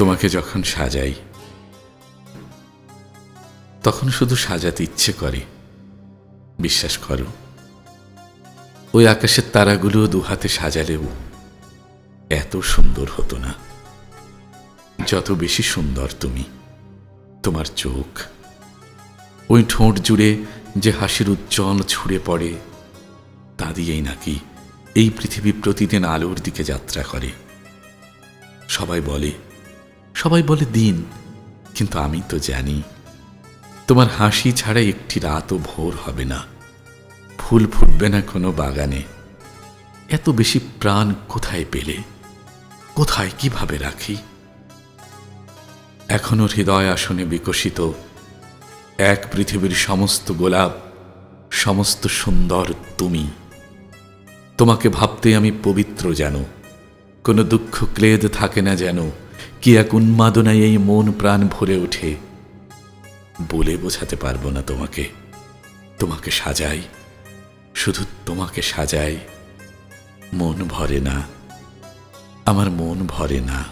তোমাকে যখন সাজাই, তখন শুধু সাজাতে ইচ্ছে করে। বিশ্বাস করো, ওই আকাশের তারাগুলো দুহাতে সাজালেও এত সুন্দর হতো না। যত বেশি সুন্দর তুমি, তোমার চোখ, ওই ঠোঁট জুড়ে যে হাসির উজ্জ্বল ছুঁড়ে পড়ে, তা দিয়েই নাকি এই পৃথিবী প্রতিদিন আলোর দিকে যাত্রা করে। সবাই বলে সবাই বলে দিন, কিন্তু আমি তো জানি, তোমার হাসি ছাড়া একটি রাতও ভোর হবে না। ফুল ফুটবে না কোনো বাগানে। এত বেশি প্রাণ কোথায় পেলে? কোথায় কীভাবে রাখি? এখনও হৃদয় আসনে বিকশিত, এক পৃথিবীর সমস্ত গোলাপ, সমস্ত সুন্দর তুমি। তোমাকে ভাবতে আমি পবিত্র যেন, কোনো দুঃখ ক্লেদ থাকে না যেন কি এক উন্মাদনায় এই মন প্রাণ ভরে ওঠে। বলে বোঝাতে পারব না তোমাকে। তোমাকে সাজাই। শুধু তোমাকে সাজাই। মন ভরে না। আমার মন ভরে না।